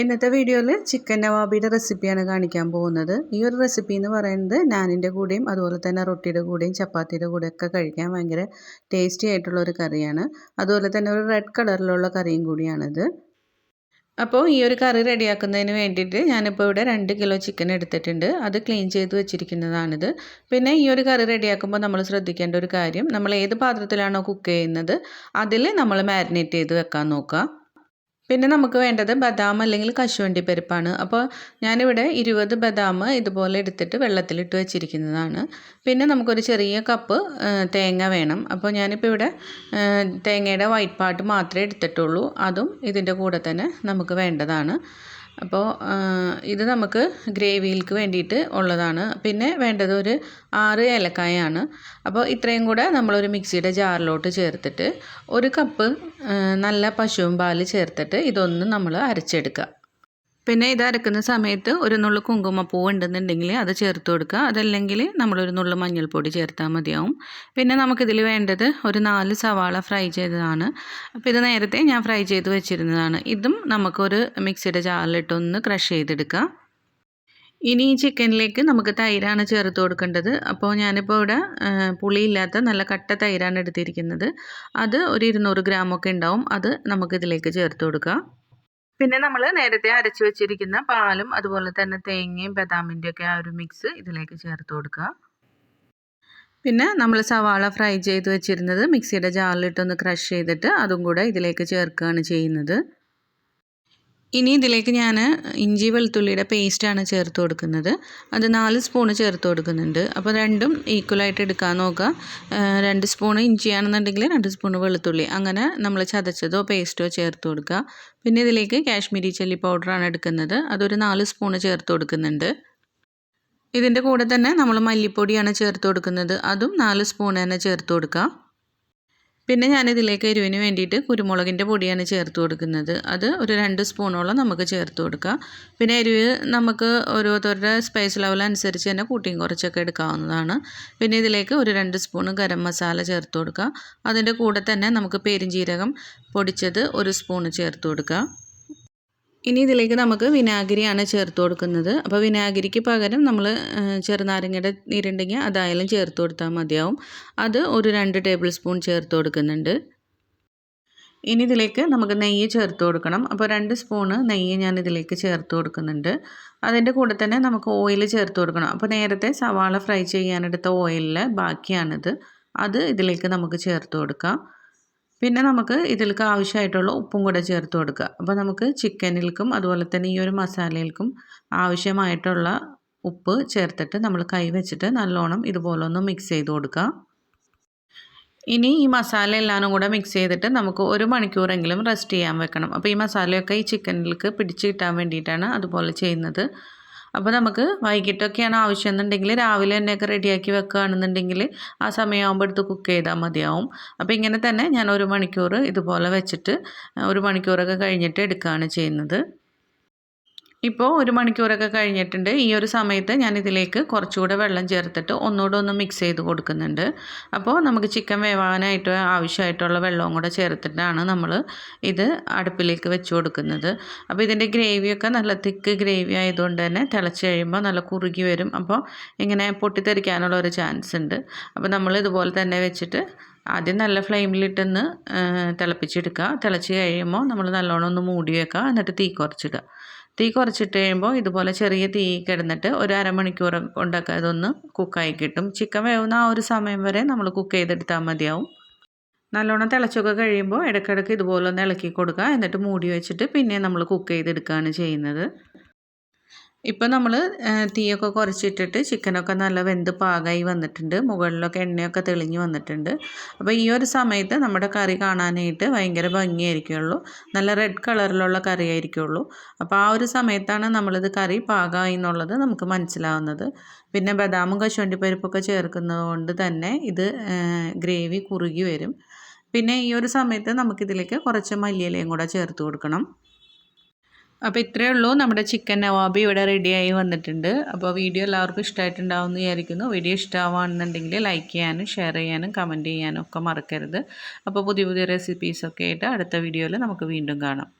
ഇന്നത്തെ വീഡിയോയിൽ ചിക്കൻ നവാബിയുടെ റെസിപ്പിയാണ് കാണിക്കാൻ പോകുന്നത്. ഈ ഒരു റെസിപ്പി എന്ന് പറയുന്നത് നാനിന്റെ കൂടെയും അതുപോലെ തന്നെ റൊട്ടിയുടെ കൂടെയും ചപ്പാത്തിയുടെ കൂടെയൊക്കെ കഴിക്കാൻ ഭയങ്കര ടേസ്റ്റി ആയിട്ടുള്ള ഒരു കറിയാണ്. അതുപോലെ തന്നെ ഒരു റെഡ് കളറിലുള്ള കറിയും കൂടിയാണിത്. അപ്പോൾ ഈ ഒരു കറി റെഡിയാക്കുന്നതിന് വേണ്ടിയിട്ട് ഞാനിപ്പോൾ ഇവിടെ രണ്ട് കിലോ ചിക്കൻ എടുത്തിട്ടുണ്ട്. അത് ക്ലീൻ ചെയ്ത് വെച്ചിരിക്കുന്നതാണിത്. പിന്നെ ഈ ഒരു കറി റെഡിയാക്കുമ്പോൾ നമ്മൾ ശ്രദ്ധിക്കേണ്ട ഒരു കാര്യം നമ്മൾ ഏത് പാത്രത്തിലാണോ കുക്ക് ചെയ്യുന്നത് അതിൽ നമ്മൾ മാരിനേറ്റ് ചെയ്ത് വെക്കാൻ നോക്കുക. പിന്നെ നമുക്ക് വേണ്ടത് ബദാം അല്ലെങ്കിൽ കശുവണ്ടി പരിപ്പാണ്. അപ്പോൾ ഞാനിവിടെ ഇരുപത് ബദാം ഇതുപോലെ എടുത്തിട്ട് വെള്ളത്തിലിട്ട് വെച്ചിരിക്കുന്നതാണ്. പിന്നെ നമുക്കൊരു ചെറിയ കപ്പ് തേങ്ങ വേണം. അപ്പോൾ ഞാനിപ്പോൾ ഇവിടെ തേങ്ങയുടെ വൈറ്റ് പാർട്ട് മാത്രമേ എടുത്തിട്ടുള്ളൂ. അതും ഇതിന്റെ കൂടെ തന്നെ നമുക്ക് വേണ്ടതാണ്. അപ്പോൾ ഇത് നമുക്ക് ഗ്രേവിയിലേക്ക് വേണ്ടിയിട്ട് ഉള്ളതാണ്. പിന്നെ വേണ്ടത് ഒരു ആറ് ഏലക്കായാണ്. അപ്പോൾ ഇത്രയും കൂടെ നമ്മളൊരു മിക്സിയുടെ ജാറിലോട്ട് ചേർത്തിട്ട് ഒരു കപ്പ് നല്ല പശുവും പാൽ ചേർത്തിട്ട് ഇതൊന്ന് നമ്മൾ അരച്ചെടുക്കുക. പിന്നെ ഇത് അരക്കുന്ന സമയത്ത് ഒരു നുള്ളു കുങ്കുമപ്പൂ ഉണ്ടെന്നുണ്ടെങ്കിൽ അത് ചേർത്ത് കൊടുക്കുക. അതല്ലെങ്കിൽ നമ്മളൊരു നുള്ളു മഞ്ഞൾപ്പൊടി ചേർത്താൽ മതിയാവും. പിന്നെ നമുക്കിതിൽ വേണ്ടത് ഒരു നാല് സവാള ഫ്രൈ ചെയ്തതാണ്. അപ്പോൾ ഇത് നേരത്തെ ഞാൻ ഫ്രൈ ചെയ്ത് വെച്ചിരുന്നതാണ്. ഇതും നമുക്കൊരു മിക്സിയുടെ ജാറിലിട്ടൊന്ന് ക്രഷ് ചെയ്തെടുക്കുക. ഇനി ഈ ചിക്കനിലേക്ക് നമുക്ക് തൈരാണ് ചേർത്ത് കൊടുക്കേണ്ടത്. അപ്പോൾ ഞാനിപ്പോൾ ഇവിടെ പുളിയില്ലാത്ത നല്ല കട്ട തൈരാണ് എടുത്തിരിക്കുന്നത്. അത് ഒരു ഇരുന്നൂറ് ഗ്രാമൊക്കെ ഉണ്ടാവും. അത് നമുക്കിതിലേക്ക് ചേർത്ത് കൊടുക്കാം പിന്നെ നമ്മൾ നേരത്തെ അരച്ച് വെച്ചിരിക്കുന്ന പാലും അതുപോലെ തന്നെ തേങ്ങയും ബദാമിന്റെ ഒക്കെ ആ ഒരു മിക്സ് ഇതിലേക്ക് ചേർത്ത് കൊടുക്കുക. പിന്നെ നമ്മൾ സവാള ഫ്രൈ ചെയ്ത് വെച്ചിരുന്നത് മിക്സിയുടെ ജാറിലിട്ടൊന്ന് ക്രഷ് ചെയ്തിട്ട് അതും കൂടെ ഇതിലേക്ക് ചേർക്കുകയാണ് ചെയ്യുന്നത്. ഇനി ഇതിലേക്ക് ഞാൻ ഇഞ്ചി വെളുത്തുള്ളിയുടെ പേസ്റ്റാണ് ചേർത്ത് കൊടുക്കുന്നത്. അത് നാല് സ്പൂണ് ചേർത്ത് കൊടുക്കുന്നുണ്ട്. അപ്പോൾ രണ്ടും ഈക്വലായിട്ട് എടുക്കാൻ നോക്കുക. രണ്ട് സ്പൂണ് ഇഞ്ചിയാണെന്നുണ്ടെങ്കിൽ രണ്ട് സ്പൂണ് വെളുത്തുള്ളി. അങ്ങനെ നമ്മൾ ചതച്ചതോ പേസ്റ്റോ ചേർത്ത് കൊടുക്കുക. പിന്നെ ഇതിലേക്ക് കാശ്മീരി ചില്ലി പൗഡറാണ് എടുക്കുന്നത്. അതൊരു നാല് സ്പൂണ് ചേർത്ത് കൊടുക്കുന്നുണ്ട്. ഇതിന്റെ കൂടെ തന്നെ നമ്മൾ മല്ലിപ്പൊടിയാണ് ചേർത്ത് കൊടുക്കുന്നത്. അതും നാല് സ്പൂൺ തന്നെ ചേർത്ത് കൊടുക്കുക. പിന്നെ ഞാനിതിലേക്ക് എരിവിന് വേണ്ടിയിട്ട് കുരുമുളകിന്റെ പൊടിയാണ് ചേർത്ത് കൊടുക്കുന്നത്. അത് ഒരു രണ്ട് സ്പൂണോളം നമുക്ക് ചേർത്ത് കൊടുക്കാം. പിന്നെ എരിവ് നമുക്ക് ഓരോരുത്തരുടെ സ്പൈസ് ലെവൽ അനുസരിച്ച് തന്നെ കൂട്ടിയും കുറച്ചൊക്കെ എടുക്കാവുന്നതാണ്. പിന്നെ ഇതിലേക്ക് ഒരു രണ്ട് സ്പൂൺ ഗരം മസാല ചേർത്ത് കൊടുക്കുക അതിന്റെ കൂടെ തന്നെ നമുക്ക് പെരിഞ്ജീരകം പൊടിച്ചത് ഒരു സ്പൂൺ ചേർത്ത് കൊടുക്കുക ഇനി ഇതിലേക്ക് നമുക്ക് വിനാഗിരിയാണ് ചേർത്ത് കൊടുക്കുന്നത്. അപ്പോൾ വിനാഗിരിക്ക് പകരം നമ്മൾ ചെറുനാരങ്ങയുടെ നീരുണ്ടെങ്കിൽ അതായാലും ചേർത്ത് കൊടുത്താൽ മതിയാവും. അത് ഒരു രണ്ട് ടേബിൾ സ്പൂൺ ചേർത്ത് കൊടുക്കുന്നുണ്ട്. ഇനി ഇതിലേക്ക് നമുക്ക് നെയ്യ് ചേർത്ത് കൊടുക്കണം. അപ്പോൾ രണ്ട് സ്പൂണ് നെയ്യ് ഞാൻ ഇതിലേക്ക് ചേർത്ത് കൊടുക്കുന്നുണ്ട്. അതിന്റെ കൂടെ തന്നെ നമുക്ക് ഓയിൽ ചേർത്ത് കൊടുക്കണം. അപ്പോൾ നേരത്തെ സവാള ഫ്രൈ ചെയ്യാനെടുത്ത ഓയിലിൽ ബാക്കിയാണിത്. അത് ഇതിലേക്ക് നമുക്ക് ചേർത്ത് കൊടുക്കാം. പിന്നെ നമുക്ക് ഇതിലേക്ക് ആവശ്യമായിട്ടുള്ള ഉപ്പും കൂടെ ചേർത്ത് കൊടുക്കുക. അപ്പോൾ നമുക്ക് ചിക്കനിൽക്കും അതുപോലെ തന്നെ ഈ ഒരു മസാലയിൽക്കും ആവശ്യമായിട്ടുള്ള ഉപ്പ് ചേർത്തിട്ട് നമ്മൾ കൈ വെച്ചിട്ട് നല്ലോണം ഇതുപോലെ ഒന്ന് മിക്സ് ചെയ്ത് കൊടുക്കുക. ഇനി ഈ മസാല എല്ലാം കൂടെ മിക്സ് ചെയ്തിട്ട് നമുക്ക് ഒരു മണിക്കൂറെങ്കിലും റെസ്റ്റ് ചെയ്യാൻ വെക്കണം. അപ്പോൾ ഈ മസാലയൊക്കെ ഈ ചിക്കനിലേക്ക് പിടിച്ച് കിട്ടാൻ വേണ്ടിയിട്ടാണ് അതുപോലെ ചെയ്യുന്നത്. അപ്പോൾ നമുക്ക് വൈകിട്ടൊക്കെയാണ് ആവശ്യം എന്നുണ്ടെങ്കിൽ രാവിലെ തന്നെയൊക്കെ റെഡിയാക്കി വെക്കുകയാണെന്നുണ്ടെങ്കിൽ ആ സമയമാകുമ്പോൾ എടുത്ത് കുക്ക് ചെയ്താൽ മതിയാവും. അപ്പോൾ ഇങ്ങനെ തന്നെ ഞാൻ ഒരു മണിക്കൂർ ഇതുപോലെ വെച്ചിട്ട് ഒരു മണിക്കൂറൊക്കെ കഴിഞ്ഞിട്ട് എടുക്കുകയാണ് ചെയ്യുന്നത്. ഇപ്പോൾ ഒരു മണിക്കൂറൊക്കെ കഴിഞ്ഞിട്ടുണ്ട്. ഈ ഒരു സമയത്ത് ഞാൻ ഇതിലേക്ക് കുറച്ചുകൂടെ വെള്ളം ചേർത്തിട്ട് ഒന്നുകൂടെ ഒന്ന് മിക്സ് ചെയ്ത് കൊടുക്കുന്നുണ്ട്. അപ്പോൾ നമുക്ക് ചിക്കൻ വേവാനായിട്ട് ആവശ്യമായിട്ടുള്ള വെള്ളവും കൂടെ ചേർത്തിട്ടാണ് നമ്മൾ ഇത് അടുപ്പിലേക്ക് വെച്ച് കൊടുക്കുന്നത്. അപ്പോൾ ഇതിന്റെ ഗ്രേവിയൊക്കെ നല്ല തിക്ക് ഗ്രേവി ആയതുകൊണ്ട് തന്നെ തിളച്ച് കഴിയുമ്പോൾ നല്ല കുറുകി വരും. അപ്പോൾ ഇങ്ങനെ പൊട്ടിത്തെറിക്കാനുള്ള ഒരു ചാൻസ് ഉണ്ട്. അപ്പോൾ നമ്മൾ ഇതുപോലെ തന്നെ വെച്ചിട്ട് ആദ്യം നല്ല ഫ്ലെയിമിലിട്ടൊന്ന് തിളപ്പിച്ചെടുക്കുക. തിളച്ച് കഴിയുമ്പോൾ നമ്മൾ നല്ലോണം ഒന്ന് മൂടി വെക്കുക. എന്നിട്ട് തീ കുറച്ചിടുക. തീ കുറച്ചിട്ട് കഴിയുമ്പോൾ ഇതുപോലെ ചെറിയ തീ കിടന്നിട്ട് ഒരു അരമണിക്കൂർ കൊണ്ടൊക്കെ അതൊന്ന് കുക്കായി കിട്ടും. ചിക്കൻ വേവുന്ന ആ ഒരു സമയം വരെ നമ്മൾ കുക്ക് ചെയ്തെടുത്താൽ മതിയാവും. നല്ലോണം തിളച്ചൊക്കെ കഴിയുമ്പോൾ ഇടയ്ക്കിടയ്ക്ക് ഇതുപോലെ ഒന്ന് ഇളക്കി കൊടുക്കുക. എന്നിട്ട് മൂടി വെച്ചിട്ട് പിന്നെ നമ്മൾ കുക്ക് ചെയ്തെടുക്കുകയാണ് ചെയ്യുന്നത്. ഇപ്പം നമ്മൾ തീയൊക്കെ കുറച്ചിട്ടിട്ട് ചിക്കനൊക്കെ നല്ല വെന്ത് പാകമായി വന്നിട്ടുണ്ട്. മുകളിലൊക്കെ എണ്ണയൊക്കെ തെളിഞ്ഞ് വന്നിട്ടുണ്ട്. അപ്പോൾ ഈ ഒരു സമയത്ത് നമ്മുടെ കറി കാണാനായിട്ട് ഭയങ്കര ഭംഗിയായിരിക്കുള്ളൂ. നല്ല റെഡ് കളറിലുള്ള കറി ആയിരിക്കുള്ളൂ അപ്പോൾ ആ ഒരു സമയത്താണ് നമ്മളിത് കറി പാകമായി എന്നുള്ളത് നമുക്ക് മനസ്സിലാവുന്നത്. പിന്നെ ബദാമും കശുവണ്ടി പരിപ്പൊക്കെ ചേർക്കുന്നത് കൊണ്ട് തന്നെ ഇത് ഗ്രേവി കുറുകി വരും. പിന്നെ ഈ ഒരു സമയത്ത് നമുക്കിതിലേക്ക് കുറച്ച് മല്ലിയിലയും കൂടെ ചേർത്ത് കൊടുക്കണം. അപ്പോൾ ഇത്രയേ ഉള്ളൂ. നമ്മുടെ ചിക്കൻ നവാബി ഇവിടെ റെഡിയായി വന്നിട്ടുണ്ട്. അപ്പോൾ വീഡിയോ എല്ലാവർക്കും ഇഷ്ടമായിട്ടുണ്ടാവുമെന്ന് വിചാരിക്കുന്നു. വീഡിയോ ഇഷ്ടമാവുകയാണെന്നുണ്ടെങ്കിൽ ലൈക്ക് ചെയ്യാനും ഷെയർ ചെയ്യാനും കമന്റ് ചെയ്യാനും ഒക്കെ മറക്കരുത്. അപ്പോൾ പുതിയ പുതിയ റെസിപ്പീസൊക്കെ ആയിട്ട് അടുത്ത വീഡിയോയിൽ നമുക്ക് വീണ്ടും കാണാം.